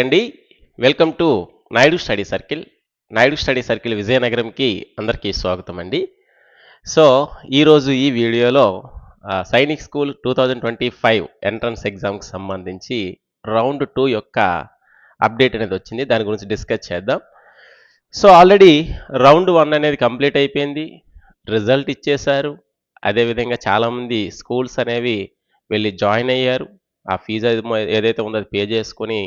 అండి welcome to Naidu study circle. Naidu study circle విజయనగరంకి అందరికీ స్వాగతం అండి. సో ఈరోజు ఈ వీడియోలో Sainik school two thousand twenty five entrance ఎగ్జామ్కి సంబంధించి రౌండ్ టూ యొక్క అప్డేట్ అనేది వచ్చింది. దాని గురించి డిస్కస్ చేద్దాం. సో ఆల్రెడీ రౌండ్ వన్ అనేది కంప్లీట్ అయిపోయింది. రిజల్ట్ ఇచ్చేశారు. అదేవిధంగా చాలామంది స్కూల్స్ అనేవి వెళ్ళి జాయిన్ అయ్యారు. ఆ ఫీజు ఏదైతే ఉందో అది పే చేసుకొని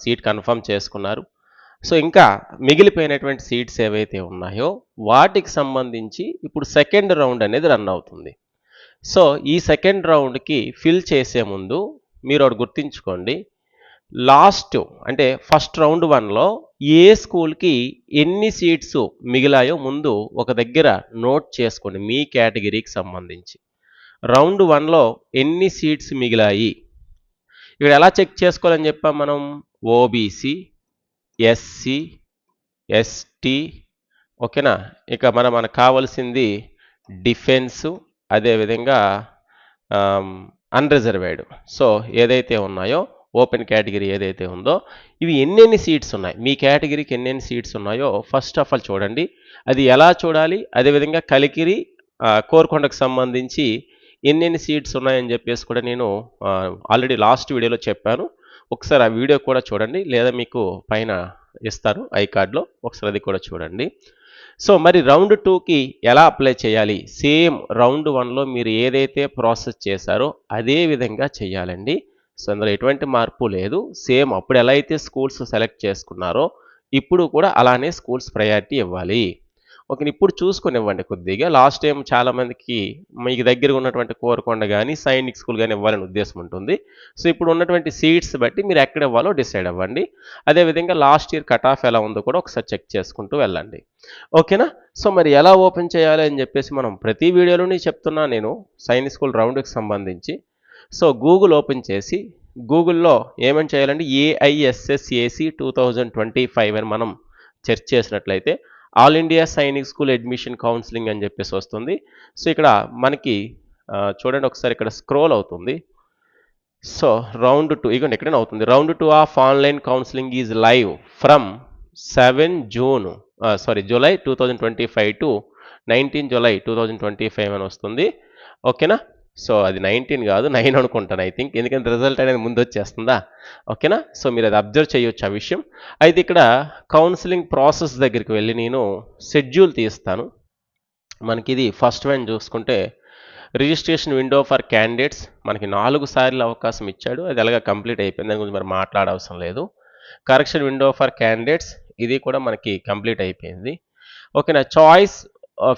సీట్ కన్ఫర్మ్ చేసుకున్నారు. సో ఇంకా మిగిలిపోయినటువంటి సీట్స్ ఏవైతే ఉన్నాయో వాటికి సంబంధించి ఇప్పుడు సెకండ్ రౌండ్ అనేది రన్ అవుతుంది. సో ఈ సెకండ్ రౌండ్కి ఫిల్ చేసే ముందు మీరు ఒకటి గుర్తుంచుకోండి. లాస్ట్ అంటే ఫస్ట్ రౌండ్ వన్లో ఏ స్కూల్కి ఎన్ని సీట్స్ మిగిలాయో ముందు ఒక దగ్గర నోట్ చేసుకోండి మీ కేటగిరీకి సంబంధించి. రౌండ్ వన్లో ఎన్ని సీట్స్ మిగిలాయి? ఇక్కడ ఎలా చెక్ చేసుకోవాలని చెప్పాం మనం? ఓబీసీ ఎస్సీ ఎస్టీ ఓకేనా? ఇక మన మనకు కావాల్సింది డిఫెన్సు అదేవిధంగా అన్రిజర్వేడ్. సో ఏదైతే ఉన్నాయో ఓపెన్ కేటగిరీ ఏదైతే ఉందో ఇవి ఎన్నెన్ని సీట్స్ ఉన్నాయి? మీ కేటగిరీకి ఎన్నెన్ని సీట్స్ ఉన్నాయో ఫస్ట్ ఆఫ్ ఆల్ చూడండి. అది ఎలా చూడాలి? అదేవిధంగా కలికిరి కోరుకొండకు సంబంధించి ఎన్నెన్ని సీట్స్ ఉన్నాయని చెప్పేసి కూడా నేను ఆల్రెడీ లాస్ట్ వీడియోలో చెప్పాను. ఒకసారి ఆ వీడియో కూడా చూడండి లేదా మీకు పైన ఇస్తారు ఐ కార్డ్లో. ఒకసారి అది కూడా చూడండి. సో మరి రౌండ్ టూకి ఎలా అప్లై చేయాలి? సేమ్ రౌండ్ వన్లో మీరు ఏదైతే ప్రాసెస్ చేశారో అదే విధంగా చేయాలండి. సో అందులో ఎటువంటి మార్పు లేదు. సేమ్ అప్పుడు ఎలా అయితే స్కూల్స్ సెలెక్ట్ చేసుకున్నారో ఇప్పుడు కూడా అలానే స్కూల్స్ ప్రయారిటీ ఇవ్వాలి. ఓకే ఇప్పుడు చూసుకొని ఇవ్వండి కొద్దిగా. లాస్ట్ టైం చాలామందికి మీకు దగ్గర ఉన్నటువంటి కోరకొండ కానీ సైనిక్ స్కూల్ కానీ ఇవ్వాలని ఉద్దేశం ఉంటుంది. సో ఇప్పుడు ఉన్నటువంటి సీట్స్ బట్టి మీరు ఎక్కడ ఇవ్వాలో డిసైడ్ అవ్వండి. అదేవిధంగా లాస్ట్ ఇయర్ కట్ ఆఫ్ ఎలా ఉందో కూడా ఒకసారి చెక్ చేసుకుంటూ వెళ్ళండి. ఓకేనా? సో మరి ఎలా ఓపెన్ చేయాలి అని చెప్పేసి మనం ప్రతి వీడియోలోనే చెప్తున్నా నేను సైనిక్ స్కూల్ రౌండ్కి సంబంధించి. సో గూగుల్ ఓపెన్ చేసి గూగుల్లో ఏమని చేయాలంటే AISSEE two thousand twenty five అని మనం సెర్చ్ చేసినట్లయితే all India Sainik school admission counselling అని చెప్పేసి వస్తుంది. సో ఇక్కడ మనకి చూడండి ఒకసారి ఇక్కడ స్క్రోల్ అవుతుంది. సో రౌండ్ టూ ఇగోండి ఎక్కడైనా అవుతుంది. Round two of online counselling is live from seven June sorry July two thousand twenty five to nineteen July two thousand twenty five అని వస్తుంది. ఓకేనా? సో అది నైన్టీన్ కాదు నైన్ అనుకుంటాను ఐ థింక్ ఎందుకంటే రిజల్ట్ అనేది ముందు వచ్చేస్తుందా? ఓకేనా? సో మీరు అది అబ్జర్వ్ చేయొచ్చు ఆ విషయం. అయితే ఇక్కడ కౌన్సిలింగ్ ప్రాసెస్ దగ్గరికి వెళ్ళి నేను షెడ్యూల్ తీస్తాను. మనకి ఇది ఫస్ట్ వన్ చూసుకుంటే రిజిస్ట్రేషన్ విండో ఫర్ క్యాండిడేట్స్ మనకి నాలుగు సార్లు అవకాశం ఇచ్చాడు. అది ఎలాగ కంప్లీట్ అయిపోయింది. దాని గురించి మరి మాట్లాడవసరం లేదు. కరెక్షన్ విండో ఫర్ క్యాండిడేట్స్ ఇది కూడా మనకి కంప్లీట్ అయిపోయింది. ఓకేనా? Choice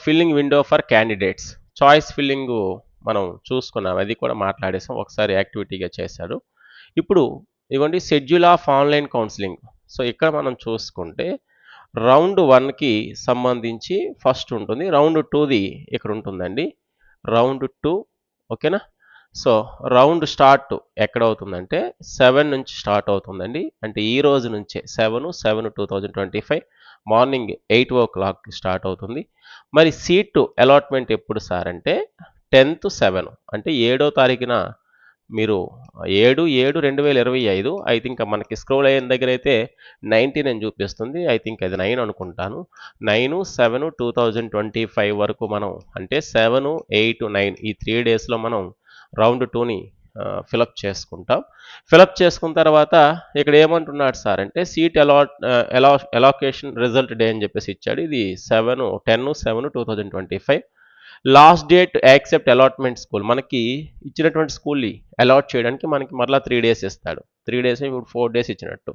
filling window for candidates choice filling మనం చూసుకున్నాం. అది కూడా మాట్లాడేసాం. ఒకసారి యాక్టివిటీగా చేశారు ఇప్పుడు ఇవ్వండి schedule of online counselling so ఇక్కడ మనం చూసుకుంటే రౌండ్ వన్కి సంబంధించి ఫస్ట్ ఉంటుంది. రౌండ్ టూది ఇక్కడ ఉంటుందండి. రౌండ్ టూ ఓకేనా సో రౌండ్ స్టార్ట్ ఎక్కడ అవుతుందంటే సెవెన్ నుంచి స్టార్ట్ అవుతుందండి. అంటే ఈ రోజు నుంచే seven seven two thousand twenty five morning eight o'clock start అవుతుంది. మరి సీటు అలాట్మెంట్ ఎప్పుడు సార్ అంటే టెన్త్ సెవెన్. అంటే ఏడో తారీఖున మీరు ఏడు ఏడు రెండు వేల ఇరవై ఐదు. ఐ థింక్ మనకి స్క్రోల్ అయిన దగ్గర అయితే నైన్టీన్ అని చూపిస్తుంది. ఐ థింక్ అది నైన్ అనుకుంటాను. Nine seven two thousand twenty five వరకు మనం అంటే సెవెన్ ఎయిట్ నైన్ ఈ త్రీ డేస్లో మనం రౌండ్ టూని ఫిలప్ చేసుకుంటాం. ఫిలప్ చేసుకున్న తర్వాత ఇక్కడ ఏమంటున్నాడు సార్ అంటే సీట్ అలాట్ ఎలా ఎలాకేషన్ రిజల్ట్ డే అని చెప్పేసి ఇచ్చాడు. ఇది seven ten seven two thousand twenty five. Last date accept allotment school. మనకి ఇచ్చినటువంటి స్కూల్ని అలాట్ చేయడానికి మనకి మరలా త్రీ డేస్ ఇస్తాడు. త్రీ డేస్ ఇప్పుడు ఫోర్ డేస్ ఇచ్చినట్టు.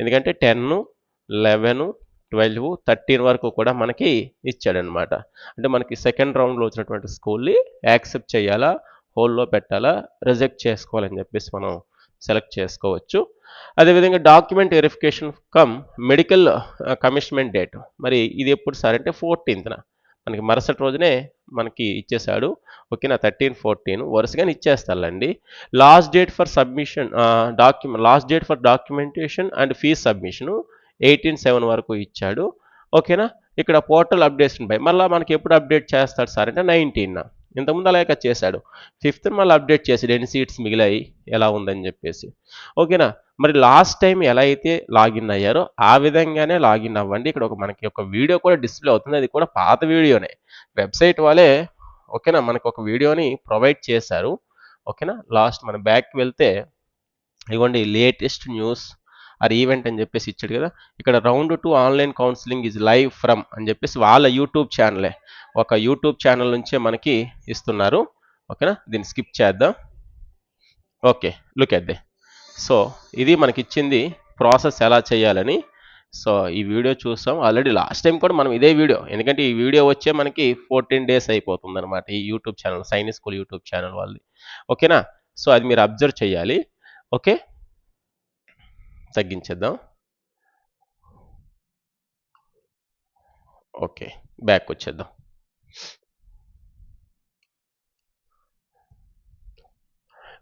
ఎందుకంటే టెన్ లెవెన్ ట్వెల్వ్ థర్టీన్ వరకు కూడా మనకి ఇచ్చాడనమాట. అంటే మనకి సెకండ్ రౌండ్లో వచ్చినటువంటి స్కూల్ని యాక్సెప్ట్ చేయాలా హోల్లో పెట్టాలా రిజెక్ట్ చేసుకోవాలని చెప్పేసి మనం సెలెక్ట్ చేసుకోవచ్చు. అదేవిధంగా document verification cum medical commencement date. మరి ఇది ఎప్పుడు సార్ అంటే ఫోర్టీన్త్న. మనకి మరుసటి రోజునే మనకి ఇచ్చేశాడు. ఓకేనా? Thirteen fourteen. వరుసగానే ఇచ్చేస్తాడండి last date for submission document last date for documentation and fees submission eighteen seven వరకు ఇచ్చాడు. ఓకేనా? ఇక్కడ పోర్టల్ అప్డేషన్ బై మళ్ళీ మనకి ఎప్పుడు అప్డేట్ చేస్తాడు సార్ అంటే నైన్టీన్. ఇంతకుముందు అలాగే చేశాడు. ఫిఫ్త్ మళ్ళీ అప్డేట్ చేసాడు ఎన్ని సీట్స్ మిగిలాయి ఎలా ఉందని చెప్పేసి. ఓకేనా? మరి లాస్ట్ టైం ఎలా అయితే లాగిన్ అయ్యారో ఆ విధంగానే లాగిన్ అవ్వండి. ఇక్కడ ఒక మనకి ఒక వీడియో కూడా డిస్ప్లే అవుతుంది. అది కూడా పాత వీడియోనే. వెబ్సైట్ వాళ్ళే ఓకేనా? మనకు ఒక వీడియోని ప్రొవైడ్ చేశారు. ఓకేనా? లాస్ట్ మన బ్యాక్ వెళ్తే ఇవ్వండి లేటెస్ట్ న్యూస్ ఆర్ ఈవెంట్ అని చెప్పేసి ఇచ్చాడు కదా. ఇక్కడ round two online counselling is live from అని చెప్పేసి వాళ్ళ యూట్యూబ్ ఛానలే ఒక యూట్యూబ్ ఛానల్ నుంచే మనకి ఇస్తున్నారు. ఓకేనా దీన్ని స్కిప్ చేద్దాం. Okay look at they so ఇది మనకి ఇచ్చింది ప్రాసెస్ ఎలా చేయాలని. సో ఈ వీడియో చూసాం. ఆల్రెడీ లాస్ట్ టైం కూడా మనం ఇదే వీడియో ఎందుకంటే ఈ వీడియో వచ్చే మనకి ఫోర్టీన్ డేస్ అయిపోతుంది అనమాట ఈ YouTube channel Sainik school YouTube channel వాళ్ళది. ఓకేనా సో అది మీరు అబ్జర్వ్ చేయాలి. ఓకే తగ్గించేద్దాం. ఓకే బ్యాక్ వచ్చేద్దాం.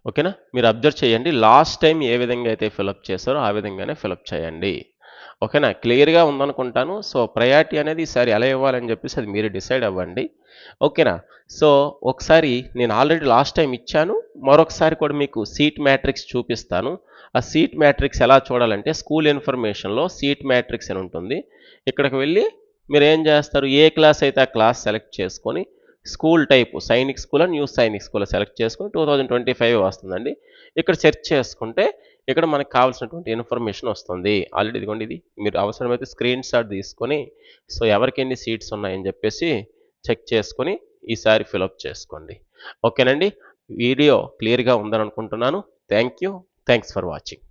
ఓకేనా? మీరు అబ్జర్వ్ చేయండి లాస్ట్ టైం ఏ విధంగా అయితే ఫిలప్ చేశారో ఆ విధంగానే ఫిలప్ చేయండి. ఓకేనా? క్లియర్గా ఉందనుకుంటాను. సో ప్రయారిటీ అనేది ఈసారి ఎలా ఇవ్వాలని చెప్పేసి అది మీరు డిసైడ్ అవ్వండి. ఓకేనా? సో ఒకసారి నేను ఆల్రెడీ లాస్ట్ టైం ఇచ్చాను. మరొకసారి కూడా మీకు సీట్ మ్యాట్రిక్స్ చూపిస్తాను. ఆ సీట్ మ్యాట్రిక్స్ ఎలా చూడాలంటే స్కూల్ ఇన్ఫర్మేషన్లో సీట్ మ్యాట్రిక్స్ అని ఉంటుంది. ఇక్కడికి వెళ్ళి మీరు ఏం చేస్తారు? ఏ క్లాస్ అయితే ఆ క్లాస్ సెలెక్ట్ చేసుకొని school type Sainik school new Sainik school select చేసుకొని టూ థౌజండ్ ట్వంటీ ఫైవ్ వస్తుందండి. ఇక్కడ సెర్చ్ చేసుకుంటే ఇక్కడ మనకు కావాల్సినటువంటి ఇన్ఫర్మేషన్ వస్తుంది. ఆల్రెడీ ఇదిగోండి ఇది మీరు అవసరమైతే స్క్రీన్ షాట్ తీసుకొని సో ఎవరికి ఎన్ని సీట్స్ ఉన్నాయని చెప్పేసి చెక్ చేసుకొని ఈసారి ఫిలప్ చేసుకోండి. ఓకేనండి? వీడియో క్లియర్గా ఉందని అనుకుంటున్నాను thank you thanks for watching.